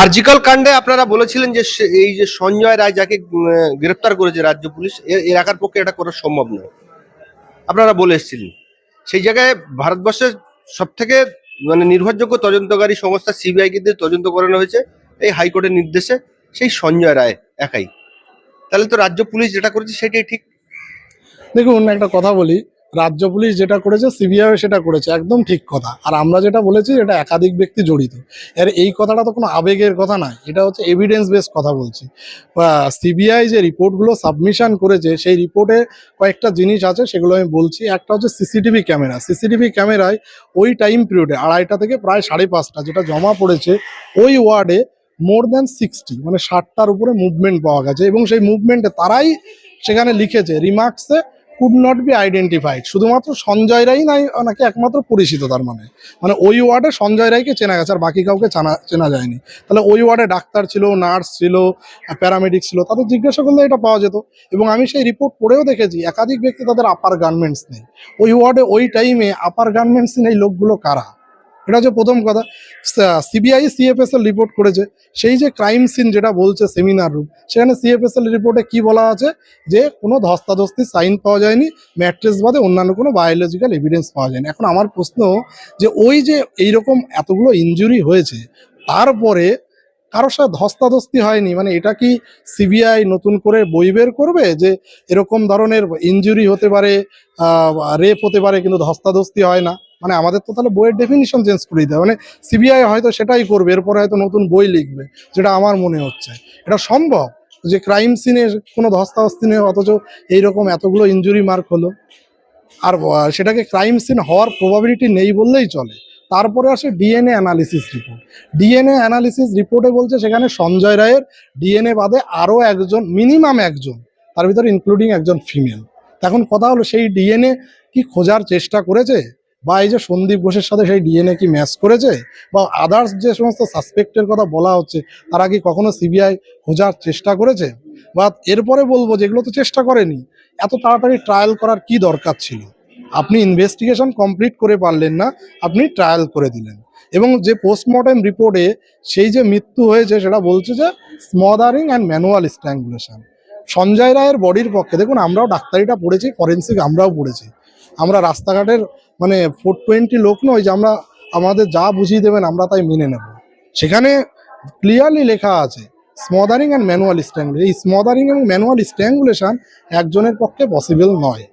আরজিকল কাণ্ডে আপনারা বলেছিলেন যে এই যে সঞ্জয় রায় যাকে গ্রেপ্তার করেছে রাজ্য পুলিশ এলাকার পক্ষে এটা করা সম্ভব নয়। আপনারা বলে এসেছিলেন। সেই জায়গায় ভারতবর্ষের সব থেকে মানে নির্ভরযোগ্য তদন্তকারী সংস্থা সিবিআই কে দিয়ে তদন্ত করানো হয়েছে, এই হাইকোর্টের নির্দেশে সেই সঞ্জয় রায় একাই। তাহলে তো রাজ্য পুলিশ যেটা করেছে সেটাই ঠিক। দেখুন, একটা কথা বলি রাজ্য পুলিশ যেটা করেছে সিবিআই সেটা করেছে, একদম ঠিক কথা। আর আমরা যেটা বলেছি, এটা একাধিক ব্যক্তি জড়িত। এর এই কথাটা তো কোনো আবেগের কথা নয়, এটা হচ্ছে এভিডেন্স বেস কথা বলছি। সিবিআই যে রিপোর্টগুলো সাবমিশন করেছে, সেই রিপোর্টে কয়েকটা জিনিস আছে, সেগুলো আমি বলছি। একটা হচ্ছে সিসিটিভি ক্যামেরা সিসিটিভি ক্যামেরায় ওই টাইম পিরিয়ডে আড়াইটা থেকে প্রায় সাড়ে পাঁচটা যেটা জমা পড়েছে, ওই ওয়ার্ডে মোর দ্যান সিক্সটি মানে ষাটটার উপরে মুভমেন্ট পাওয়া গেছে। এবং সেই মুভমেন্টে তারাই সেখানে লিখেছে রিমার্কসে কুড নট বি আইডেন্টিফাইড শুধুমাত্র সঞ্জয় রাই নাই নাকি একমাত্র পরিচিত তার মানে। মানে ওই ওয়ার্ডে সঞ্জয় রায়কে চেনা গেছে, আর বাকি কাউকে চেনা চেনা যায়নি। তাহলে ওই ওয়ার্ডে ডাক্তার ছিল, নার্স ছিল প্যারামেডিক ছিল, তাদের জিজ্ঞাসা করলে এটা পাওয়া যেত। এবং আমি সেই রিপোর্ট পড়েও দেখেছি, একাধিক ব্যক্তি তাদের আপার গার্মেন্টস নেই। ওই ওয়ার্ডে ওই টাইমে আপার গার্মেন্টস নেই লোকগুলো কারা? এটা হচ্ছে প্রথম কথা। সিবিআই সিএফএসএল রিপোর্ট করেছে। সেই যে ক্রাইম সিন যেটা বলছে সেমিনার রুম সেখানে সিএফএসএল রিপোর্টে কি বলা আছে? যে কোনো ধস্তাধস্তি সাইন পাওয়া যায়নি ম্যাট্রেস বাদে অন্যান্য কোনো বায়োলজিক্যাল এভিডেন্স পাওয়া যায়নি। এখন আমার প্রশ্ন, যে ওই যে এইরকম এতগুলো ইনজুরি হয়েছে, তারপরে কারোর সাথে ধস্তাধস্তি হয়নি মানে এটা কি সিবিআই নতুন করে বই বের করবে যে এরকম ধরনের ইনজুরি হতে পারে রেপ হতে পারে, কিন্তু ধস্তাধস্তি হয় না? মানে আমাদের তো তাহলে বইয়ের ডেফিনিশন চেঞ্জ করে দিতে হবে মানে সিবিআই হয়তো সেটাই করবে, এরপরে হয়তো নতুন বই লিখবে, যেটা আমার মনে হচ্ছে। এটা সম্ভব যে ক্রাইম সিনের কোনো ধস্তাধস্তি নেই, অথচ এইরকম এতগুলো ইনজুরি মার্ক হলো। আর সেটাকে ক্রাইম সিন হওয়ার প্রবাবিলিটি নেই বললেই চলে। তারপরে আসে DNA analysis report DNA analysis রিপোর্টে বলছে সেখানে সঞ্জয় রায়ের ডিএনএ বাদে আরও একজন মিনিমাম একজন, তার ভিতরে ইনক্লুডিং একজন ফিমেল এখন কথা হলো, সেই ডিএনএ কি খোঁজার চেষ্টা করেছে? বা এই যে সন্দীপ ঘোষের সাথে সেই ডিএনএ কি ম্যাচ করেছে? বা আদার্স যে সমস্ত সাসপেক্টের কথা বলা হচ্ছে, তারা কি কখনো সিবিআই খোঁজার চেষ্টা করেছে? বা এরপরে বলব যেগুলো তো চেষ্টা করেনি। এত তাড়াতাড়ি ট্রায়াল করার কি দরকার ছিল? আপনি ইনভেস্টিগেশন কমপ্লিট করে পারলেন না, আপনি ট্রায়াল করে দিলেন। এবং যে পোস্টমর্টেম রিপোর্টে সেই যে মৃত্যু হয়েছে, সেটা বলছে যে smothering and manual strangulation Sanjay রায়ের বডির পক্ষে, দেখুন আমরাও ডাক্তারিটা পড়েছি ফরেন্সিক আমরাও পড়েছি। আমরা রাস্তাঘাটের মানে ফোর টোয়েন্টি লোক নয় যে আমরা আমাদের যা বুঝিয়ে দেবেন আমরা তাই মেনে নেব। সেখানে ক্লিয়ারলি লেখা আছে স্মদারিং অ্যান্ড ম্যানুয়াল স্ট্র্যাঙ্গুলেশন এই স্মদারিং এবং ম্যানুয়াল স্ট্র্যাঙ্গুলেশন একজনের পক্ষে পসিবল নয়।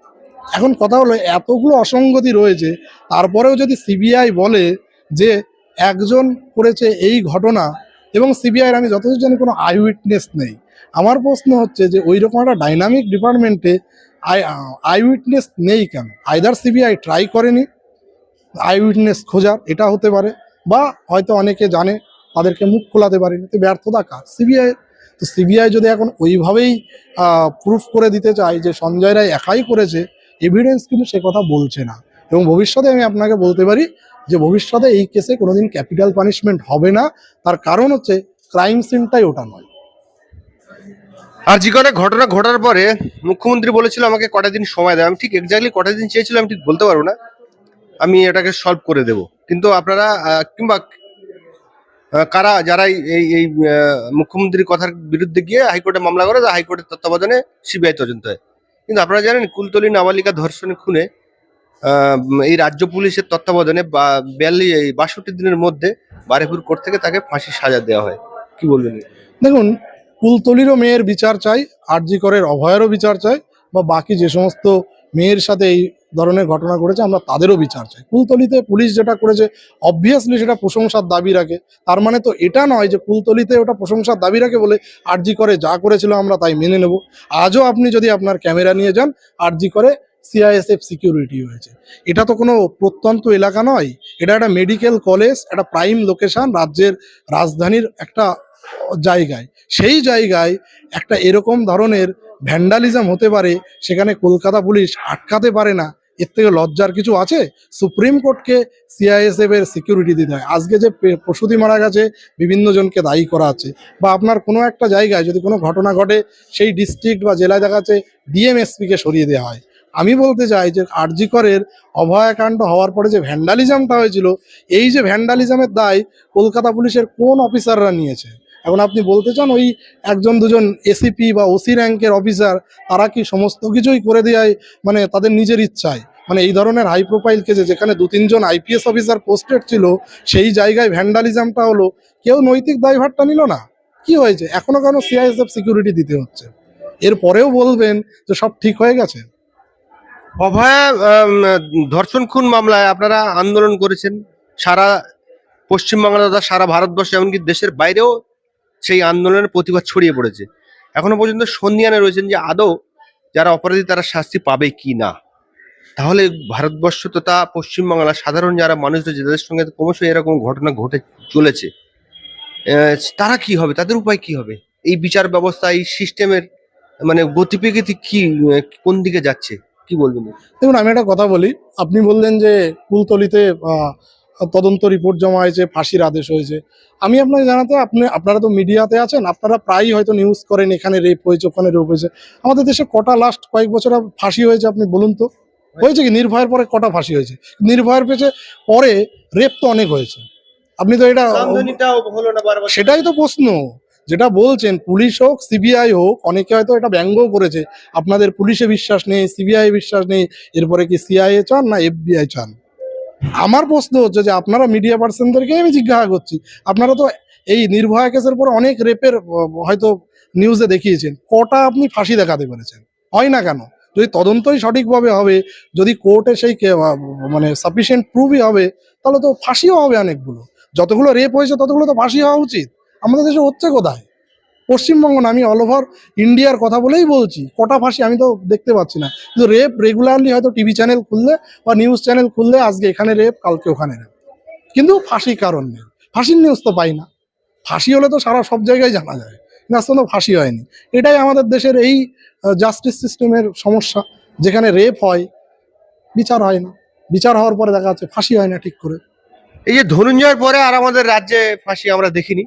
এখন কথা হলো, এতগুলো অসঙ্গতি রয়েছে, তারপরেও যদি সিবিআই বলে যে একজন করেছে এই ঘটনা এবং সিবিআইয়ের আমি যথেষ্ট জানি কোনো আই উইটনেস নেই। আমার প্রশ্ন হচ্ছে যে ওই রকম একটা ডাইনামিক ডিপার্টমেন্টে আই উইটনেস নেই কেন? আইদার সিবিআই ট্রাই করেনি আই উইটনেস খোঁজার, এটা হতে পারে, বা হয়তো অনেকে জানে, তাদেরকে মুখ খোলাতে পারেনি, তো ব্যর্থতা কার? সিবিআই তো সিবিআই যদি এখন ওইভাবেই প্রুফ করে দিতে চায় যে সঞ্জয় রায় একাই করেছে এভিডেন্স কিন্তু সে কথা বলছে না। এবং ভবিষ্যতে আমি আপনাকে বলতে পারি যে ভবিষ্যতে এই কেসে কোনোদিন ক্যাপিটাল পানিশমেন্ট হবে না, তার কারণ হচ্ছে ক্রাইম সিনটাই ওটা নয়। আর জীবনে ঘটনা ঘটার পরে মুখ্যমন্ত্রী বলেছিল আমাকে কটা দিন সময় দেয়। আমি ঠিক এক্স্যাক্টলি কটা দিন চেয়েছিলাম, আমি ঠিক বলতে পারব না। আমি এটাকে সলভ করে দেব। কিন্তু আপনারা কিংবা কারা, যারা এই- এই মুখ্যমন্ত্রীর কথার বিরুদ্ধে গিয়ে হাইকোর্টে মামলা করে হাইকোর্টের তত্ত্বাবধানে সিবিআই তদন্ত হয়। কিন্তু আপনারা জানেন, কুলতলি নাবালিকা ধর্ষণের খুনে এই রাজ্য পুলিশের তত্ত্বাবধানে বা এই বাষট্টি দিনের মধ্যে বারেপুর কোর্ট থেকে তাকে ফাঁসির সাজা দেওয়া হয়। কি বলবেন? দেখুন কুলতলিরও মেয়ের বিচার চাই, আরজি করের অভয়েরও বিচার চাই বা বাকি যে সমস্ত মেয়ের সাথে এই ধরনের ঘটনা ঘটেছে আমরা তাদেরও বিচার চাই। কুলতলিতে পুলিশ যেটা করেছে অবভিয়াসলি সেটা প্রশংসার দাবি রাখে। তার মানে তো এটা নয় যে কুলতলিতে ওটা প্রশংসার দাবি রাখে বলে আরজি করে যা করেছিল আমরা তাই মেনে নেব। আজও আপনি যদি আপনার ক্যামেরা নিয়ে যান, আরজি করে সিআইএসএফ সিকিউরিটি হয়েছে। এটা তো কোনো প্রত্যন্ত এলাকা নয়, এটা একটা মেডিকেল কলেজ একটা প্রাইম লোকেশন রাজ্যের রাজধানীর একটা জায়গায়। সেই জায়গায় একটা এরকম ধরনের ভ্যান্ডালিজম হতে পারে, সেখানে কলকাতা পুলিশ আটকাতে পারে না। এর থেকে লজ্জার কিছু আছে? সুপ্রিম কোর্টকে সিআইএসএফ এর সিকিউরিটি দিতে হয়। আজকে যে প্রসূতি মারা গেছে, বিভিন্ন জনকে দায়ী করা আছে। বা আপনার কোনো একটা জায়গায় যদি কোনো ঘটনা ঘটে, সেই ডিস্ট্রিক্ট বা জেলায় দেখা যাচ্ছে ডিএমএসপি কে সরিয়ে দেওয়া হয়। আমি বলতে চাই যে আরজিকরের অভয়াকাণ্ড হওয়ার পরে যে ভ্যান্ডালিজমটা হয়েছিল, এই যে ভ্যান্ডালিজমের দায় কলকাতা পুলিশের কোন অফিসাররা নিয়েছে? এখন আপনি বলতে চান ওই একজন, দুজন এসিপি বা ওসি র্যাঙ্কের অফিসার তারা কি সমস্ত কিছুই করে দেয় মানে তাদের নিজের ইচ্ছায়? মানে এই ধরনের হাই প্রোফাইল কেসে যেখানে দু, তিনজন আইপিএস অফিসার পোস্টেড ছিল, সেই জায়গায় ভ্যান্ডালিজমটা হলো, কেউ নৈতিক দায়ভারটা নিল না? কি হয়েছে? এখনও কেন সিআইএসএফ সিকিউরিটি দিতে হচ্ছে? এরপরেও বলবেন যে সব ঠিক হয়ে গেছে। অভয়া ধর্ষণ খুন মামলায় আপনারা আন্দোলন করেছেন, সারা পশ্চিমবাংলা তথা সারা ভারতবর্ষে, এমনকি দেশের বাইরেও সেই আন্দোলনের প্রতিবাদ ছড়িয়ে পড়েছে। এখনও পর্যন্ত সন্ধিয়ানে রয়েছেন যে আদৌ যারা অপরাধী তারা শাস্তি পাবে কি না। তাহলে ভারতবর্ষ তথা পশ্চিমবাংলা সাধারণ যারা মানুষ রয়েছে যাদের সঙ্গে ক্রমশ এরকম ঘটনা ঘটে চলেছে। তারা কি হবে? তাদের উপায় কি হবে? এই বিচার ব্যবস্থা, এই সিস্টেমের মানে গতিপ্রকৃতি কি কোন দিকে যাচ্ছে? কি বলবেন? দেখুন, আমি একটা কথা বলি। আপনি বললেন যে কুলতলিতে তদন্ত রিপোর্ট জমা হয়েছে ফাঁসির আদেশ হয়েছে। আমি আপনাকে জানাতে আপনি আপনারা তো মিডিয়াতে আছেন আপনারা প্রায়ই হয়তো নিউজ করেন এখানে রেপ হয়েছে ওখানে রেপ হয়েছে। আমাদের দেশে কটা লাস্ট কয়েক বছর ফাঁসি হয়েছে আপনি বলুন তো। হয়েছে কি? নির্ভয়ের পরে কটা ফাঁসি হয়েছে? নির্ভয়ের পেছে পরে রেপ তো অনেক হয়েছে। আপনি তো এটা সেটাই তো প্রশ্ন। যেটা বলছেন পুলিশ হোক সিবিআই হোক অনেকে হয়তো এটা ব্যঙ্গও করেছে। আপনাদের পুলিশে বিশ্বাস নেই সিবিআই বিশ্বাস নেই এরপরে কি সিআইএ চান না এফবিআই চান? আমার প্রশ্ন হচ্ছে যে আপনারা মিডিয়া পার্সনদেরকে আমি জিজ্ঞাসা করছি। আপনারা তো এই নির্ভয়া কেসের পর অনেক রেপের হয়তো নিউজে দেখিয়েছেন। কটা আপনি ফাঁসি দেখাতে পেরেছেন। হয় না কেন? যদি তদন্তই সঠিকভাবে হবে, যদি কোর্টে সেই মানে সাফিসিয়েন্ট প্রুভই হবে, তাহলে তো ফাঁসিও হবে অনেকগুলো। যতগুলো রেপ হয়েছে, ততগুলো তো ফাঁসি হওয়া উচিত। আমাদের দেশে হচ্ছে কোথায়? পশ্চিমবঙ্গ না, আমি অল ওভার ইন্ডিয়ার কথা বলেই বলছি। কটা ফাঁসি আমি তো দেখতে পাচ্ছি না। কিন্তু রেপ রেগুলারলি হয়তো টিভি চ্যানেল খুললে বা নিউজ চ্যানেল খুললে আজকে এখানে রেপ কালকে ওখানে রেপ কিন্তু ফাঁসি কারণ নেই। ফাঁসির নিউজ তো পাই না। ফাঁসি হলে তো সারা সব জায়গায় জানা যায়। কিন্তু আজকে তো ফাঁসি হয়নি। এটাই আমাদের দেশের এই জাস্টিস সিস্টেমের সমস্যা। যেখানে রেপ হয়, বিচার হয় না। বিচার হওয়ার পরে দেখা যাচ্ছে ফাঁসি হয় না ঠিক করে। এই যে ধনুঞ্জয়ের পরে আর আমাদের রাজ্যে ফাঁসি আমরা দেখিনি।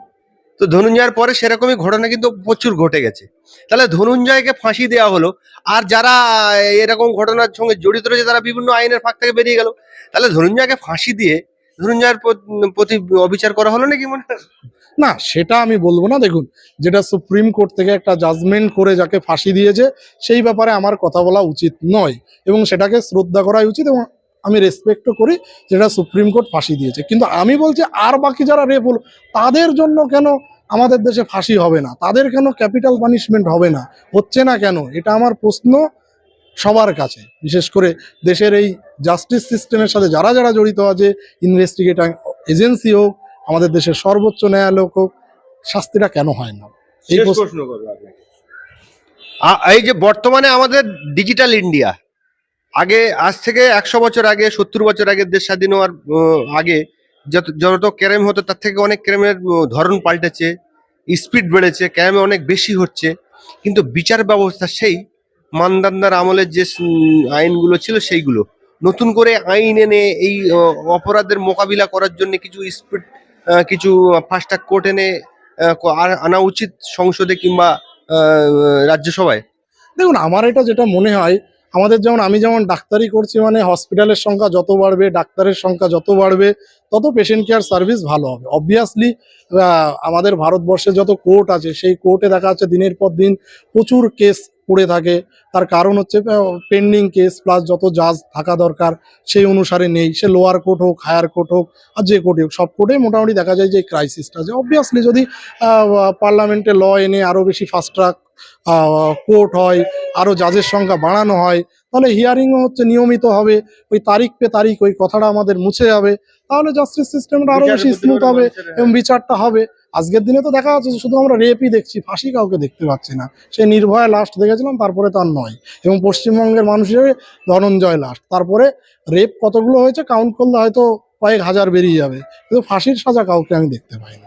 তো ধনুঞ্জয়ের পরে সেরকমই ঘটনা কিন্তু প্রচুর ঘটে গেছে। তাহলে ধনুঞ্জয়কে ফাঁসি দেওয়া হলো, আর যারা এরকম ঘটনার সঙ্গে জড়িত রয়েছে, তারা বিভিন্ন আইনের ফাঁক থেকে বেরিয়ে গেল। তাহলে ধনুঞ্জয়কে ফাঁসি দিয়ে ধনুঞ্জয়ের প্রতি অবিচার করা হলো নাকি মনে? না, সেটা আমি বলব না। দেখুন, যেটা সুপ্রিম কোর্ট থেকে একটা জাজমেন্ট করে যাকে ফাঁসি দিয়েছে, সেই ব্যাপারে আমার কথা বলা উচিত নয়, এবং সেটাকে শ্রদ্ধা করাই উচিত এবং আমি রেসপেক্টও করি যেটা সুপ্রিম কোর্ট ফাঁসি দিয়েছে। কিন্তু আমি বলছি আর বাকি যারা রেপ হলো তাদের জন্য কেন আমাদের দেশে ফাঁসি হবে না? তাদের কেন ক্যাপিটাল পানিশমেন্ট হবে না? হচ্ছে না কেন? এটা আমার প্রশ্ন সবার কাছে। বিশেষ করে দেশের এই জাস্টিস সিস্টেমের সাথে যারা যারা জড়িত আছে ইনভেস্টিগেটিং এজেন্সি হোক আমাদের দেশের সর্বোচ্চ ন্যায়ালয় হোক শাস্তিটা কেন হয় না? এই প্রশ্ন- প্রশ্ন করব এই যে বর্তমানে আমাদের ডিজিটাল ইন্ডিয়া আগে, আজ থেকে একশো বছর আগে, সত্তর বছর আগে, দেশ স্বাধীন হওয়ার আগে যত যত ক্যারেম হতো, তার থেকে অনেক ক্যারেমের ধরন পাল্টেছে, স্পিড বেড়েছে, ক্যারেমে অনেক বেশি হচ্ছে। কিন্তু বিচার ব্যবস্থা সেই মানদান্দার আমলের যে আইনগুলো ছিল সেইগুলো। নতুন করে আইন এনে এই অপরাধের মোকাবিলা করার জন্য কিছু স্পিড কিছু ফাস্ট ট্র্যাক কোর্ট এনে আনা উচিত সংসদে কিংবা রাজ্যসভায়। দেখুন, আমার এটা যেটা মনে হয় আমাদের যেমন, আমি যেমন ডাক্তারি করছি মানে হসপিটালের সংখ্যা যত বাড়বে, ডাক্তারের সংখ্যা যত বাড়বে, তত পেশেন্ট কেয়ার সার্ভিস ভালো হবে। অবভিয়াসলি আমাদের ভারতবর্ষে যত কোর্ট আছে, সেই কোর্টে দেখা যাচ্ছে দিনের পর দিন প্রচুর কেস পড়ে থাকে। তার কারণ হচ্ছে পেন্ডিং কেস প্লাস যত জাজ থাকা দরকার, সেই অনুসারে নেই। সে লোয়ার কোর্ট হোক হায়ার কোর্ট হোক, আর যে কোর্টে হোক, সব কোর্টে মোটামুটি দেখা যায় যে ক্রাইসিসটা যে অবভিয়াসলি যদি পার্লামেন্টে ল এনে আরও বেশি ফাস্ট ট্র্যাক কোর্ট হয় আরও জাজের সংখ্যা বাড়ানো হয় তাহলে হিয়ারিংও হচ্ছে নিয়মিত হবে ওই তারিখ পে তারিখ ওই কথাটা আমাদের মুছে যাবে তাহলে জাস্টিস সিস্টেমটা আরও বেশি স্মুথ হবে এবং বিচারটা হবে। আজকের দিনে তো দেখা যাচ্ছে যে শুধু আমরা রেপই দেখছি ফাঁসি কাউকে দেখতে পাচ্ছি না। সে নির্ভয়া লাস্ট দেখেছিলাম তারপরে তার নয়। এবং পশ্চিমবঙ্গের মানুষের ধনঞ্জয় লাস্ট তারপরে রেপ কতগুলো হয়েছে কাউন্ট করলে হয়তো কয়েক হাজার বেরিয়ে যাবে। কিন্তু ফাঁসির সাজা কাউকে আমি দেখতে পাই না